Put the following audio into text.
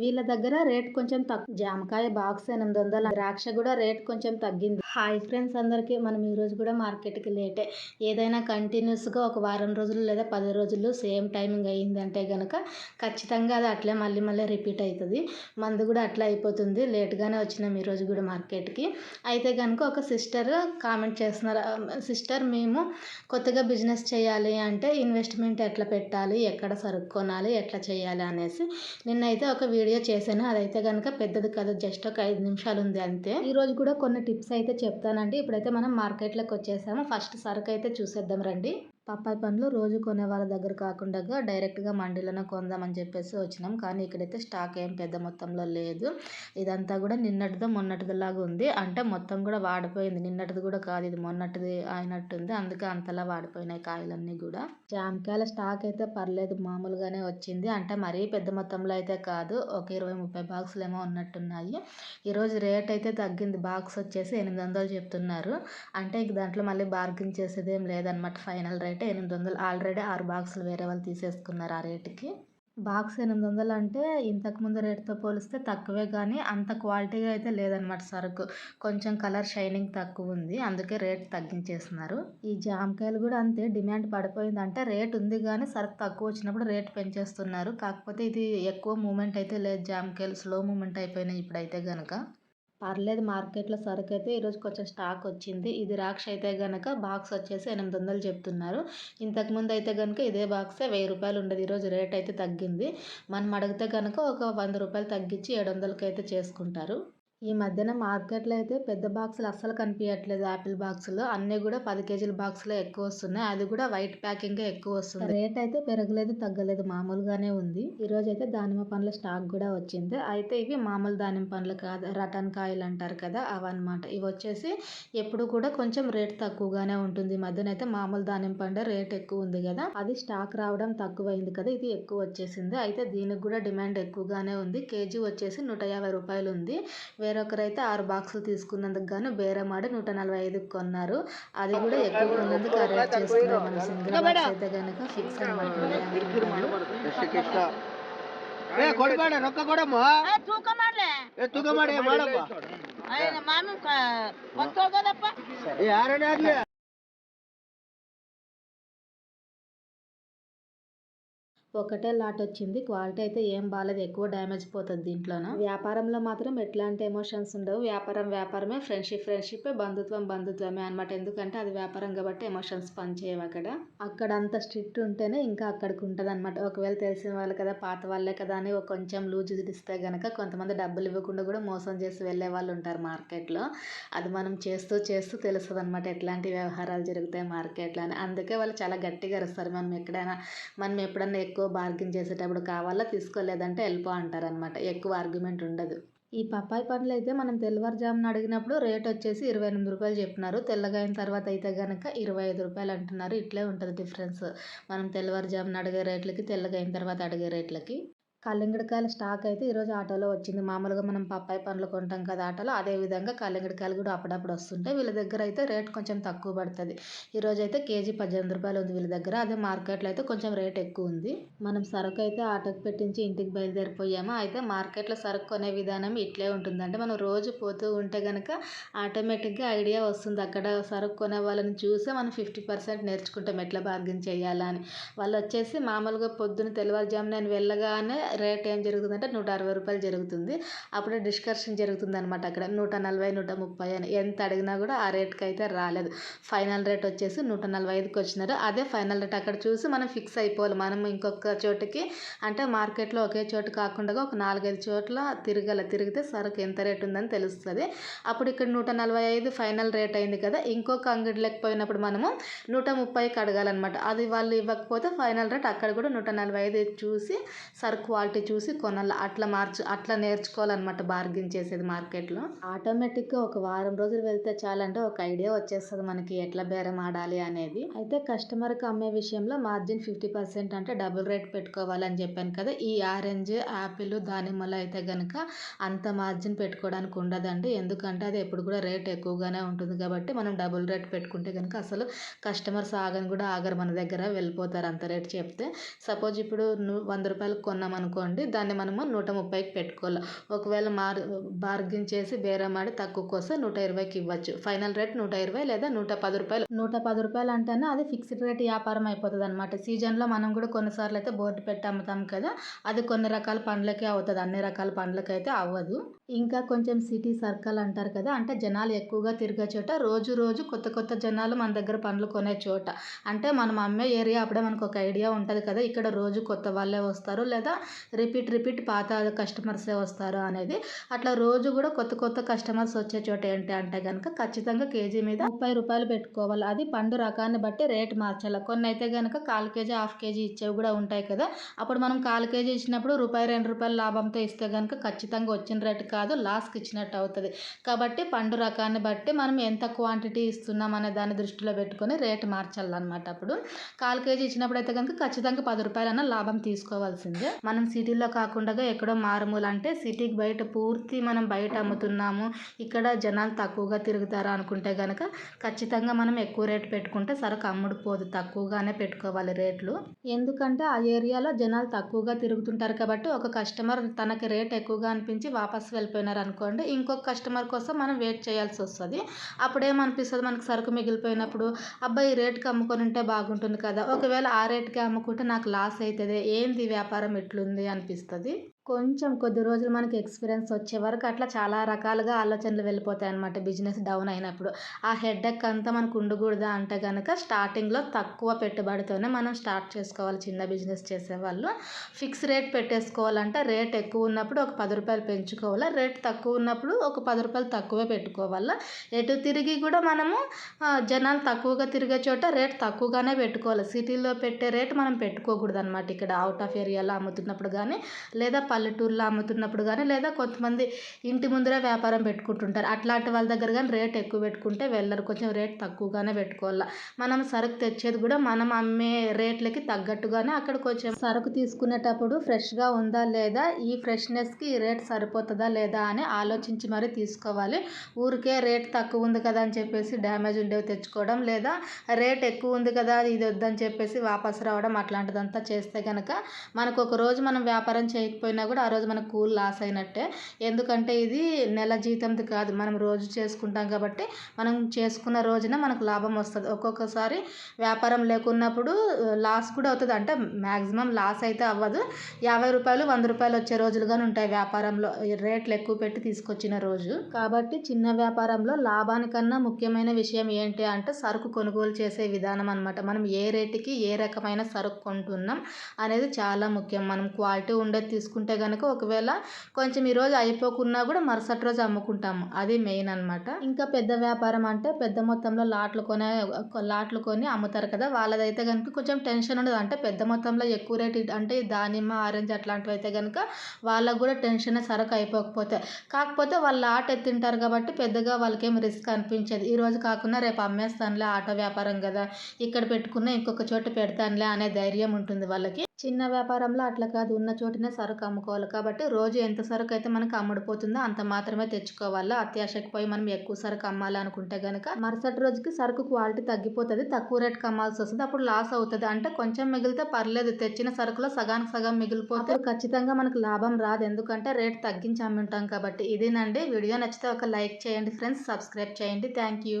వీళ్ళ దగ్గర రేట్ కొంచెం తక్కువ జామకాయ బాక్స్ ఎనిమిది వందలు ద్రాక్ష కూడా రేట్ కొంచెం తగ్గింది. హాయ్ ఫ్రెండ్స్ అందరికీ మనం ఈ రోజు కూడా మార్కెట్కి లేటే. ఏదైనా కంటిన్యూస్గా ఒక వారం రోజులు లేదా పది రోజులు సేమ్ టైమింగ్ అయ్యిందంటే కనుక ఖచ్చితంగా అది అట్లే మళ్ళీ మళ్ళీ రిపీట్ అవుతుంది మందు కూడా అట్లా అయిపోతుంది. లేట్గానే వచ్చినాం ఈరోజు కూడా మార్కెట్కి. అయితే కనుక ఒక సిస్టర్ కామెంట్ చేస్తున్నారు. సిస్టర్ మేము కొత్తగా బిజినెస్ చేయాలి అంటే ఇన్వెస్ట్మెంట్ ఎట్లా పెట్టాలి? ఎక్కడ సరుకు కొనాలి ఎట్లా చేయాలి? అనేసి నిన్నైతే ఒక వీడియో చేశాను. అదైతే కనుక పెద్దది కాదు జస్ట్ ఒక ఐదు నిమిషాలు ఉంది అంతే. ఈ రోజు కూడా కొన్ని టిప్స్ అయితే చెప్తానండి. ఇప్పుడైతే మనం మార్కెట్లోకి వచ్చేసాము ఫస్ట్ సరుకు అయితే చూసేద్దాం రండి. పప్పాయి పండ్లు రోజు కొనే వాళ్ళ దగ్గర కాకుండా డైరెక్ట్గా మండీలోనే కొందామని చెప్పేసి వచ్చినాం. కానీ ఇక్కడైతే స్టాక్ ఏం పెద్ద మొత్తంలో లేదు. ఇదంతా కూడా నిన్నటిదో మొన్నటిదిలాగా ఉంది. అంటే మొత్తం కూడా వాడిపోయింది. నిన్నటిది కూడా కాదు. ఇది మొన్నటిది అయినట్టుంది. అందుకే అంతలా వాడిపోయినాయి కాయలన్నీ కూడా. జామకాయల స్టాక్ అయితే పర్లేదు. మామూలుగానే వచ్చింది. అంటే మరీ పెద్ద మొత్తంలో అయితే కాదు. ఒక ఇరవై ముప్పై బాక్సులు ఏమో ఉన్నట్టున్నాయి. ఈరోజు రేట్ అయితే తగ్గింది. బాక్స్ వచ్చేసి ఎనిమిది వందలు చెప్తున్నారు. అంటే ఇంక దాంట్లో మళ్ళీ బార్గెన్ చేసేది ఏం లేదనమాట ఫైనల్ రేట్ అంటే ఎనిమిది వందలు ఆల్రెడీ ఆరు బాక్సులు వేరే వాళ్ళు తీసేసుకున్నారు ఆ రేటుకి. బాక్స్ ఎనిమిది వందలు అంటే ఇంతకుముందు రేటుతో పోలిస్తే తక్కువే కానీ అంత క్వాలిటీగా అయితే లేదనమాట సరుకు. కొంచెం కలర్ షైనింగ్ తక్కువ ఉంది అందుకే రేట్ తగ్గించేస్తున్నారు. ఈ జామకాయలు కూడా అంతే డిమాండ్ పడిపోయింది అంటే రేట్ ఉంది కానీ సరుకు తక్కువ వచ్చినప్పుడు రేట్ పెంచేస్తున్నారు. కాకపోతే ఇది ఎక్కువ మూమెంట్ అయితే లేదు జామకాయలు స్లో మూమెంట్ అయిపోయినాయి ఇప్పుడైతే కనుక పర్లేదు మార్కెట్లో సరుకు అయితే ఈరోజు కొంచెం స్టాక్ వచ్చింది. ఇది ద్రాక్ష అయితే కనుక బాక్స్ వచ్చేసి ఎనిమిది వందలు చెప్తున్నారు ఇంతకుముందు అయితే కనుక ఇదే బాక్సే వెయ్యి రూపాయలు ఉండేది. ఈరోజు రేట్ అయితే తగ్గింది. మనం అడిగితే కనుక ఒక వంద రూపాయలు తగ్గించి ఏడు వందలకి అయితే చేసుకుంటారు. ఈ మధ్యన మార్కెట్లో అయితే పెద్ద బాక్సులు అస్సలు కనిపించట్లేదు యాపిల్ బాక్సులు అన్నీ కూడా పది కేజీల బాక్సులే ఎక్కువ వస్తున్నాయి. అది కూడా వైట్ ప్యాకింగ్ ఎక్కువ వస్తుంది. రేట్ అయితే పెరగలేదు తగ్గలేదు మామూలుగానే ఉంది. ఈ రోజు అయితే దానిమ్మ పండ్ల స్టాక్ కూడా వచ్చింది. అయితే ఇవి మామూలు దానిమ్మ పండ్లు కాదు రటన్ కాయలు అంటారు కదా అవన్నమాట. ఇవి వచ్చేసి ఎప్పుడు కూడా కొంచెం రేట్ తక్కువగానే ఉంటుంది. ఈ మధ్యన అయితే మామూలు దానిమ్మ పండు రేట్ ఎక్కువ ఉంది కదా అది స్టాక్ రావడం తక్కువైంది కదా ఇది ఎక్కువ వచ్చేసింది. అయితే దీనికి కూడా డిమాండ్ ఎక్కువగానే ఉంది. కేజీ వచ్చేసి నూట యాభై రూపాయలు ఉంది. వేరొకరైతే ఆరు బాక్సులు తీసుకున్నందుకు గాను బేరం ఆడి నూట నలభై ఐదుకి కొన్నారు అది కూడా ఎక్కువ కొన్నందుకు ఆ రేట్ చేసుకున్నాం మనం సింగిల్ బాక్స్ అయితే కనుక ఫిక్స్ అనమాట ಏ ಕೊಡ್ಬೇಡ ರೊಕ್ಕ ಕೊಡಮ್ಮ ಏ, ತೂಕ ಮಾಡ್ಲೆ ಏ ತೂಕ ಮಾಡಿ ಮಾಡಮ್ಮ ಅಯ್ಯ, ಮಾಮಿ ಬಂತೋಗದಪ್ಪ ಯಾರನೇ ಆಗ್ಲಿ ఒకటే లాట్ వచ్చింది. క్వాలిటీ అయితే ఏం బాగాలేదు ఎక్కువ డ్యామేజ్ పోతుంది దీంట్లోన? వ్యాపారంలో మాత్రం ఎట్లాంటి ఎమోషన్స్ ఉండవు. వ్యాపారం వ్యాపారమే. ఫ్రెండ్షిప్ ఫ్రెండ్షిప్ బంధుత్వం బంధుత్వమే అనమాట ఎందుకంటే అది వ్యాపారం కాబట్టి ఎమోషన్స్ పనిచేయవు అక్కడ. అక్కడ అంత స్ట్రిక్ట్ ఉంటేనే ఇంకా అక్కడికి ఉంటుంది అనమాట ఒకవేళ తెలిసిన వాళ్ళు కదా పాత వాళ్ళే కదా అని కొంచెం లూజ్ ఇస్తే గనక కొంతమంది డబ్బులు ఇవ్వకుండా కూడా మోసం చేసి వెళ్ళే వాళ్ళు ఉంటారు మార్కెట్లో. అది మనం చేస్తూ చేస్తూ తెలుస్తుంది అనమాట ఎట్లాంటి వ్యవహారాలు జరుగుతాయి మార్కెట్లో అని. అందుకే వాళ్ళు చాలా గట్టిగా అరుస్తారు. మనం ఎక్కడైనా మనం ఎప్పుడన్నా ఎక్కువ బార్గెన్ చేసేటప్పుడు కావాలా తీసుకోలేదంటే వెళ్ళిపో అంటారనమాట ఎక్కువ ఆర్గ్యుమెంట్ ఉండదు. ఈ పప్పాయి పండ్లు అయితే మనం తెల్లవారుజామున అడిగినప్పుడు రేట్ వచ్చేసి ఇరవై ఎనిమిది రూపాయలు చెప్పినారు. తెల్లగా అయిన తర్వాత అయితే కనుక ఇరవై ఐదు రూపాయలు అంటున్నారు. ఇట్లే ఉంటుంది డిఫరెన్స్ మనం తెల్లవారుజామున అడిగే రేట్లకి తెల్లగా అయిన తర్వాత అడిగే రేట్లకి. కల్లింగడికాయల స్టాక్ అయితే ఈరోజు ఆటోలో వచ్చింది. మామూలుగా మనం పప్పాయి పండ్లు కొంటాం కదా ఆటోలో అదే విధంగా కూడా అప్పుడప్పుడు వస్తుంటాయి. వీళ్ళ దగ్గర అయితే రేట్ కొంచెం తక్కువ పడుతుంది. ఈరోజు అయితే కేజీ పద్దెనిమిది రూపాయలు ఉంది వీళ్ళ దగ్గర. అదే మార్కెట్లో అయితే కొంచెం రేట్ ఎక్కువ ఉంది. మనం సరుకు అయితే ఆటోకి పెట్టించి ఇంటికి బయలుదేరిపోయాము? అయితే మార్కెట్లో సరుకు కొనే విధానం ఇట్లే ఉంటుంది అంటే మనం రోజు పోతూ ఉంటే కనుక ఆటోమేటిక్గా ఐడియా వస్తుంది. అక్కడ సరుకు కొనే వాళ్ళని చూసే మనం ఫిఫ్టీ పర్సెంట్ నేర్చుకుంటాం. ఎట్లా బార్గెన్ చేయాలని వాళ్ళు వచ్చేసి మామూలుగా పొద్దున్న తెల్లవారుజాము నేను వెళ్ళగానే రేట్ ఏం జరుగుతుందంటే నూట అరవై రూపాయలు జరుగుతుంది. అప్పుడు డిస్కషన్ జరుగుతుంది అనమాట అక్కడ. నూట నలభై నూట ముప్పై అని. ఎంత అడిగినా కూడా ఆ రేట్కి అయితే రాలేదు. ఫైనల్ రేట్ వచ్చేసి నూట నలభై ఐదుకి వచ్చినారు. అదే ఫైనల్ రేట్ అక్కడ చూసి మనం ఫిక్స్ అయిపోవాలి. మనం ఇంకొక చోటుకి అంటే మార్కెట్లో ఒకే చోటు కాకుండా ఒక నాలుగైదు చోట్ల తిరగాల తిరిగితే సరుకు ఎంత రేట్ ఉందని తెలుస్తుంది. అప్పుడు ఇక్కడ నూట నలభై ఐదు ఫైనల్ రేట్ అయింది కదా. ఇంకొక అంగడిలోకి పోయినప్పుడు మనము నూట ముప్పైకి అడగాలన్నమాట. అది వాళ్ళు ఇవ్వకపోతే ఫైనల్ రేట్ అక్కడ కూడా నూట నలభై ఐదు చూసి సరుకు క్వాలిటీ చూసి కొనాలి అట్లా మార్చు అట్లా నేర్చుకోవాలన్నమాట బార్గెన్ చేసేది మార్కెట్లో. ఆటోమేటిక్గా ఒక వారం రోజులు వెళ్తే చాలంటే ఒక ఐడియా వచ్చేస్తుంది మనకి ఎట్లా బేరం ఆడాలి అనేది. అయితే కస్టమర్కి అమ్మే విషయంలో మార్జిన్ ఫిఫ్టీ పర్సెంట్ అంటే డబుల్ రేట్ పెట్టుకోవాలని చెప్పాను కదా ఈ ఆరెంజ్ యాపిల్ దానిమ్మలు అయితే కనుక అంత మార్జిన్ పెట్టుకోవడానికి ఉండదండి. ఎందుకంటే అది ఎప్పుడు కూడా రేట్ ఎక్కువగానే ఉంటుంది కాబట్టి మనం డబుల్ రేట్ పెట్టుకుంటే కనుక అసలు కస్టమర్స్ ఆగని కూడా ఆగరు మన దగ్గర వెళ్ళిపోతారు అంత రేట్ చెప్తే. సపోజ్ ఇప్పుడు నువ్వు వంద రూపాయలకు కొన్నాం అనుకో అనుకోండి దాన్ని మనము నూట ముప్పైకి పెట్టుకోవాలి. ఒకవేళ మార్ బార్గెన్ చేసి బేరం ఆడి తక్కువకి వస్తే నూట ఇరవైకి ఇవ్వచ్చు. ఫైనల్ రేట్ నూట ఇరవై లేదా నూట పది రూపాయలు. నూట పది రూపాయలు అంటేనే అది ఫిక్స్డ్ రేట్ వ్యాపారం అయిపోతుంది అనమాట సీజన్లో మనం కూడా కొన్నిసార్లు అయితే బోర్డు పెట్టి అమ్ముతాం కదా అది కొన్ని రకాల పండ్లకే అవుతుంది. అన్ని రకాల పండ్లకి అయితే అవ్వదు. ఇంకా కొంచెం సిటీ సర్కిల్ అంటారు కదా అంటే జనాలు ఎక్కువగా తిరిగే చోట రోజు రోజు కొత్త కొత్త జనాలు మన దగ్గర పండ్లు కొనే చోట. అంటే మనం అమ్మే ఏరియా అప్పుడే మనకు ఒక ఐడియా ఉంటుంది కదా ఇక్కడ రోజు కొత్త వాళ్ళే వస్తారు. లేదా రిపీట్ రిపీట్ పాత కస్టమర్సే వస్తారు అనేది. అట్లా రోజు కూడా కొత్త కొత్త కస్టమర్స్ వచ్చే చోట ఏంటి అంటే కనుక ఖచ్చితంగా కేజీ మీద ముప్పై రూపాయలు పెట్టుకోవాలి. అది పండు రకాన్ని బట్టి రేట్ మార్చాలి. కొన్ని అయితే కనుక కాల్ కేజీ హాఫ్ కేజీ ఇచ్చేవి కూడా ఉంటాయి కదా. అప్పుడు మనం కాల్ కేజీ ఇచ్చినప్పుడు రూపాయి రెండు రూపాయల లాభంతో ఇస్తే కనుక ఖచ్చితంగా వచ్చిన రేటు కాదు లాస్కి ఇచ్చినట్టు అవుతుంది. కాబట్టి పండు రకాన్ని బట్టి మనం ఎంత క్వాంటిటీ ఇస్తున్నాం అనే దాన్ని దృష్టిలో పెట్టుకొని రేటు మార్చాలన్నమాట అప్పుడు. కాల్ కేజీ ఇచ్చినప్పుడు అయితే కనుక ఖచ్చితంగా పది రూపాయలన్న లాభం తీసుకోవాల్సిందే. మనం సిటీలో కాకుండా ఎక్కడో మారుమూల అంటే సిటీకి బయట పూర్తి మనం బయట అమ్ముతున్నాము. ఇక్కడ జనాలు తక్కువగా తిరుగుతారు అనుకుంటే కనుక ఖచ్చితంగా మనం ఎక్కువ రేటు పెట్టుకుంటే సరుకు అమ్ముడుపోదు తక్కువగానే పెట్టుకోవాలి రేట్లు. ఎందుకంటే ఆ ఏరియాలో జనాలు తక్కువగా తిరుగుతుంటారు కాబట్టి ఒక కస్టమర్ తనకి రేట్ ఎక్కువగా అనిపించి వాపస్ వెళ్ళిపోయినారు అనుకోండి ఇంకొక కస్టమర్ కోసం మనం వెయిట్ చేయాల్సి వస్తుంది. అప్పుడు ఏమనిపిస్తుంది మనకు సరుకు మిగిలిపోయినప్పుడు అబ్బాయి ఈ రేట్కి అమ్ముకొని ఉంటే బాగుంటుంది కదా. ఒకవేళ ఆ రేట్కి అమ్ముకుంటే నాకు లాస్ అవుతుంది ఏంది వ్యాపారం ఎట్లుంది అనిపిస్తుంది. కొంచెం కొద్ది రోజులు మనకి ఎక్స్పీరియన్స్ వచ్చే వరకు అట్లా చాలా రకాలుగా ఆలోచనలు వెళ్ళిపోతాయి అనమాట బిజినెస్ డౌన్ అయినప్పుడు ఆ హెడ్ఎక్ అంతా మనకు ఉండకూడదా అంటే కనుక స్టార్టింగ్లో తక్కువ పెట్టుబడితోనే మనం స్టార్ట్ చేసుకోవాలి చిన్న బిజినెస్ చేసేవాళ్ళు. ఫిక్స్ రేట్ పెట్టేసుకోవాలంటే రేట్ ఎక్కువ ఉన్నప్పుడు ఒక పది రూపాయలు పెంచుకోవాలి రేట్ తక్కువ ఉన్నప్పుడు ఒక పది రూపాయలు తక్కువే పెట్టుకోవాలి. ఎటు తిరిగి కూడా మనము జనాలు తక్కువగా తిరిగే చోట రేట్ తక్కువగానే పెట్టుకోవాలి. సిటీలో పెట్టే రేట్ మనం పెట్టుకోకూడదు అనమాట ఇక్కడ అవుట్ ఆఫ్ ఏరియాలో అమ్ముతున్నప్పుడు కానీ లేదా పల్లెటూరులో అమ్ముతున్నప్పుడు కానీ లేదా కొంతమంది ఇంటి ముందరే వ్యాపారం పెట్టుకుంటుంటారు. అట్లాంటి వాళ్ళ దగ్గర కానీ రేట్ ఎక్కువ పెట్టుకుంటే వెళ్ళరు. కొంచెం రేట్ తక్కువగానే పెట్టుకోవాలి. మనం సరుకు తెచ్చేది కూడా మనం అమ్మే రేట్లకి తగ్గట్టుగానే అక్కడ కొంచెం సరుకు తీసుకునేటప్పుడు ఫ్రెష్గా ఉందా లేదా ఈ ఫ్రెష్నెస్కి ఈ రేట్ సరిపోతుందా లేదా అని ఆలోచించి మరీ తీసుకోవాలి. ఊరికే రేట్ తక్కువ ఉంది కదా అని చెప్పేసి డ్యామేజ్ ఉండేవి తెచ్చుకోవడం లేదా రేట్ ఎక్కువ ఉంది కదా ఇది వద్దని చెప్పేసి వాపసు రావడం అట్లాంటిదంతా చేస్తే కనుక మనకు ఒక రోజు మనం వ్యాపారం చేయకపోయినా కూడా ఆ రోజు మన కూల్ లాస్ అయినట్టే. ఎందుకంటే ఇది నెల జీతంది కాదు. మనం రోజు చేసుకుంటాం కాబట్టి మనం చేసుకున్న రోజున మనకు లాభం వస్తుంది. ఒక్కొక్కసారి వ్యాపారం లేకున్నప్పుడు లాస్ కూడా అవుతుంది. అంటే మ్యాక్సిమం లాస్ అయితే అవ్వదు. యాభై రూపాయలు వంద రూపాయలు వచ్చే రోజులు కానీ ఉంటాయి వ్యాపారంలో. రేట్లు ఎక్కువ పెట్టి తీసుకొచ్చిన రోజు. కాబట్టి చిన్న వ్యాపారంలో లాభానికన్నా ముఖ్యమైన విషయం ఏంటి అంటే సరుకు కొనుగోలు చేసే విధానం అనమాట మనం ఏ రేటుకి ఏ రకమైన సరుకు కొంటున్నాం అనేది చాలా ముఖ్యం. మనం క్వాలిటీ ఉండేది తీసుకుంటే కనుక ఒకవేళ కొంచెం ఈరోజు అయిపోకున్నా కూడా మరుసటి రోజు అమ్ముకుంటాము. అది మెయిన్ అనమాట ఇంకా పెద్ద వ్యాపారం అంటే పెద్ద మొత్తంలో లాట్లు కొనే లాట్లు కొని అమ్ముతారు కదా. వాళ్ళదైతే కనుక కొంచెం టెన్షన్ ఉండదు. అంటే పెద్ద మొత్తంలో ఎక్కువ రేట్ అంటే దానిమ్మ ఆరెంజ్ అట్లాంటివి అయితే కనుక వాళ్ళకు కూడా టెన్షన్ సరుకు అయిపోకపోతే. కాకపోతే వాళ్ళు ఆట ఎత్తింటారు కాబట్టి పెద్దగా వాళ్ళకేం రిస్క్ అనిపించదు. ఈరోజు కాకుండా రేపు అమ్మేస్తానులే ఆటో వ్యాపారం కదా. ఇక్కడ పెట్టుకున్న ఇంకొక చోట పెడతానులే అనే ధైర్యం ఉంటుంది వాళ్ళకి. చిన్న వ్యాపారంలో అట్లా కాదు. ఉన్న చోటనే సరుకు అమ్ముకోవాలి. కాబట్టి రోజు ఎంత సరుకు అయితే మనకు అమ్ముడుపోతుందో అంత మాత్రమే తెచ్చుకోవాలి. అత్యాశకు పోయి మనం ఎక్కువ సరుకు అమ్మాలనుకుంటే కనుక మరుసటి రోజుకి సరుకు క్వాలిటీ తగ్గిపోతుంది. తక్కువ రేట్కి అమ్మాల్సి వస్తుంది. అప్పుడు లాస్ అవుతుంది. అంటే కొంచెం మిగిలితే పర్లేదు. తెచ్చిన సరుకులో సగానికి సగం మిగిలిపోతే ఖచ్చితంగా మనకు లాభం రాదు. ఎందుకంటే రేట్ తగ్గించి అమ్మి ఉంటాం కాబట్టి ఇదేనండి. వీడియో నచ్చితే ఒక లైక్ చేయండి ఫ్రెండ్స్. సబ్స్క్రైబ్ చేయండి. Thank you.